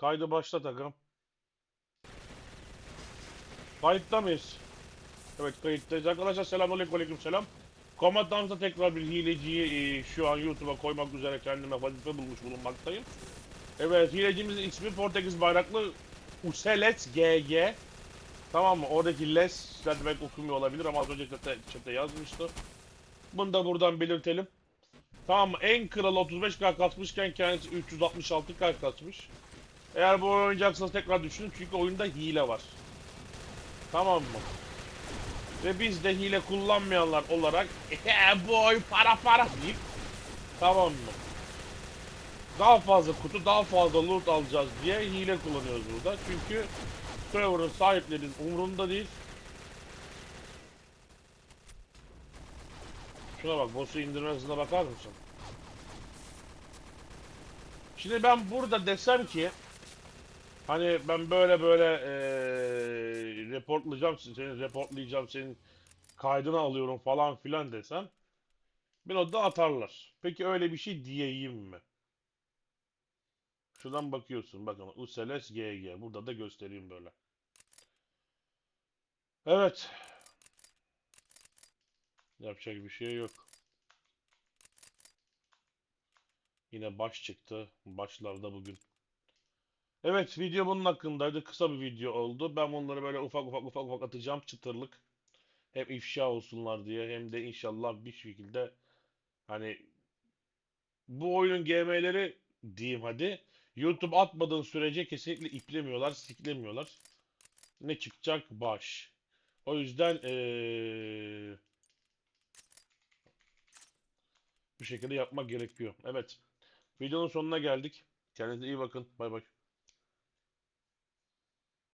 Kaydı başlat agam. Kayıtta mıyız? Evet kayıttayız. Arkadaşlar selamünaleyküm aleyküm selam. Komandanımıza tekrar bir hileciyi e, şu an YouTube'a koymak üzere kendime vazife bulmuş bulunmaktayım. Evet hilecimizin ismi Portekiz bayraklı Uselet GG. Tamam mı? Oradaki les demek okumuyor olabilir ama az önce chat'te, chat'te yazmıştı. Bunu da buradan belirtelim. Tamam mı? En kral 35k kasmışken kendisi 366k kasmış. Eğer bu oyunu oynayacaksanız tekrar düşünün çünkü oyunda hile var. Tamam mı? Ve biz de hile kullanmayanlar olarak "Ehe, bu oy para para deyip tamam mı? Daha fazla kutu, daha fazla loot alacağız diye hile kullanıyoruz burada. Çünkü server'ın sahiplerinin umurunda değil. Şuna bak, boss'u indirme hızına bakar mısın? Şimdi ben burada desem ki hani ben böyle böyle eee reportlayacağım seni, reportlayacağım senin kaydını alıyorum falan filan desem beni orada atarlar. Peki öyle bir şey diyeyim mi? Şuradan bakıyorsun bakın USLS GG burada da göstereyim böyle. Evet. Yapacak bir şey yok. Yine baş çıktı. Başlarda bugün. Evet video bunun hakkındaydı. Kısa bir video oldu. Ben bunları böyle ufak ufak ufak ufak atacağım çıtırlık. Hem ifşa olsunlar diye hem de inşallah bir şekilde hani bu oyunun GM'leri diyeyim hadi. YouTube atmadığın sürece kesinlikle iplemiyorlar, siklemiyorlar. Ne çıkacak? Baş. O yüzden eee bu şekilde yapmak gerekiyor. Evet. Videonun sonuna geldik. Kendinize iyi bakın. Bay bay.